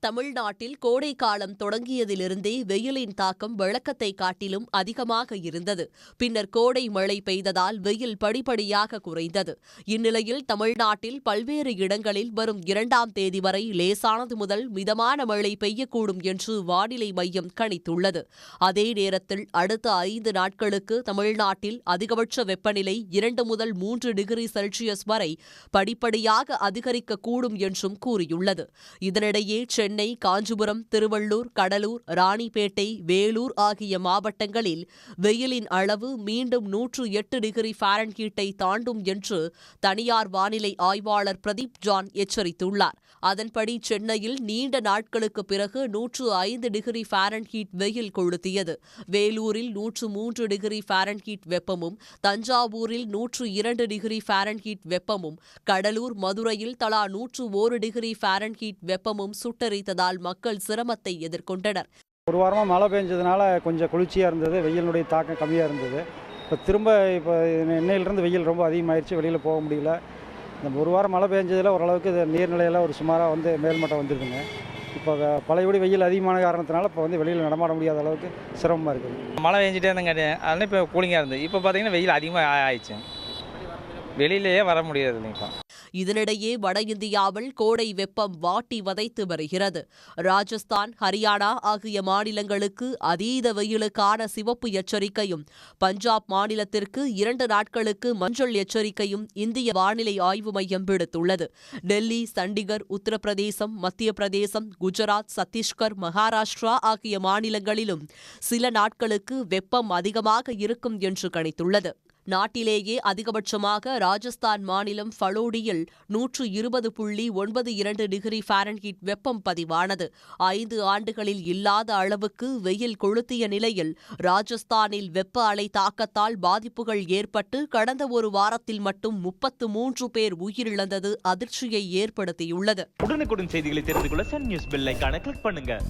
தமிழ்நாட்டில் கோடை காலம் தொடங்கியதிலிருந்தே வெயிலின் தாக்கம் வழக்கத்தை காட்டிலும் அதிகமாக இருந்தது. பின்னர் கோடை மழை பெய்ததால் வெயில் படிப்படியாக குறைந்தது. இந்நிலையில் தமிழ்நாட்டில் பல்வேறு இடங்களில் வரும் இரண்டாம் தேதி வரை லேசானது முதல் மிதமான மழை பெய்யக்கூடும் என்று வானிலை மையம் கணித்துள்ளது. அதே நேரத்தில் அடுத்த ஐந்து நாட்களுக்கு தமிழ்நாட்டில் அதிகபட்ச வெப்பநிலை இரண்டு முதல் மூன்று டிகிரி செல்சியஸ் வரை படிப்படியாக அதிகரிக்கக்கூடும் என்றும் கூறியுள்ளது. இதனிடையே சென்னை காஞ்சிபுரம் திருவள்ளூர் கடலூர் ராணிப்பேட்டை வேலூர் ஆகிய மாவட்டங்களில் வெயிலின் அளவு மீண்டும் நூற்று எட்டு டிகிரி ஃபாரன்ஹீட்டை தாண்டும் என்று தனியார் வானிலை ஆய்வாளர் பிரதீப் ஜான் எச்சரித்துள்ளார். அதன்படி சென்னையில் நீண்ட நாட்களுக்கு பிறகு நூற்று ஐந்து டிகிரி ஃபாரன்ஹீட் வெயில் கொளுத்தியது. வேலூரில் நூற்று மூன்று டிகிரி ஃபாரன்ஹீட் வெப்பமும் தஞ்சாவூரில் நூற்று இரண்டு டிகிரி ஃபாரன்ஹீட் வெப்பமும் கடலூர் மதுரையில் தலா நூற்று ஓரு டிகிரி ஃபாரன்ஹீட் வெப்பமும் சுட்டரித்ததால் மக்கள் சிரமத்தை எதிர்கொண்டனர். ஒரு வாரமாக மழை பெஞ்சதுனால கொஞ்சம் குளிர்ச்சியாக இருந்தது வெயிலினுடைய தாக்கம் கம்மியாக இருந்தது. இப்போ திரும்ப இப்போ இன்னையிலிருந்து வெயில் ரொம்ப அதிகமாயிருச்சு வெளியில் போக முடியல. இந்த ஒரு வாரம் மழை பெஞ்சதில் ஓரளவுக்கு இது நீர்நிலையெல்லாம் ஒரு சுமாராக வந்து மேல்மட்டம் வந்துருக்குங்க. இப்போ பழையபடி வெயில் அதிகமான காரணத்தினால இப்போ வந்து வெளியில் நடமாட முடியாத அளவுக்கு சிரமமாக இருக்குது. மழை பெஞ்சிட்டே இருந்தங்காட்டி அதனால இப்போ கூலிங்காக இருந்தது. இப்போ பார்த்தீங்கன்னா வெயில் அதிகமாக ஆயிடுச்சு. வெளியிலேயே வர முடியாது இப்போ. இதனிடையே வட இந்தியாவில் கோடை வெப்பம் வாட்டி வதைத்து வருகிறது. ராஜஸ்தான் ஹரியானா ஆகிய மாநிலங்களுக்கு அதீத வெயிலுக்கான சிவப்பு எச்சரிக்கையும் பஞ்சாப் மாநிலத்திற்கு இரண்டு நாட்களுக்கு மஞ்சள் எச்சரிக்கையும் இந்திய வானிலை ஆய்வு மையம் விடுத்துள்ளது. டெல்லி சண்டிகர் உத்தரப்பிரதேசம் மத்திய பிரதேசம் குஜராத் சத்தீஸ்கர் மகாராஷ்டிரா ஆகிய மாநிலங்களிலும் சில நாட்களுக்கு வெப்பம் அதிகமாக இருக்கும் என்று கணித்துள்ளது. நாட்டிலேயே அதிகபட்சமாக ராஜஸ்தான் மாநிலம் ஃபலோடியில் நூற்று இருபது புள்ளி ஒன்பது இரண்டு டிகிரி ஃபாரன்ஹீட் வெப்பம் பதிவானது. ஐந்து ஆண்டுகளில் இல்லாத அளவுக்கு வெயில் கொளுத்திய நிலையில் ராஜஸ்தானில் வெப்ப அலை தாக்கத்தால் பாதிப்புகள் ஏற்பட்டு கடந்த ஒரு வாரத்தில் மட்டும் முப்பத்து மூன்று பேர் உயிரிழந்தது அதிர்ச்சியை ஏற்படுத்தியுள்ளது. உடனுக்குடன் செய்திகளை தெரிந்து கொள்ள சன் நியூஸ் பெல் கிளிக் பண்ணுங்க.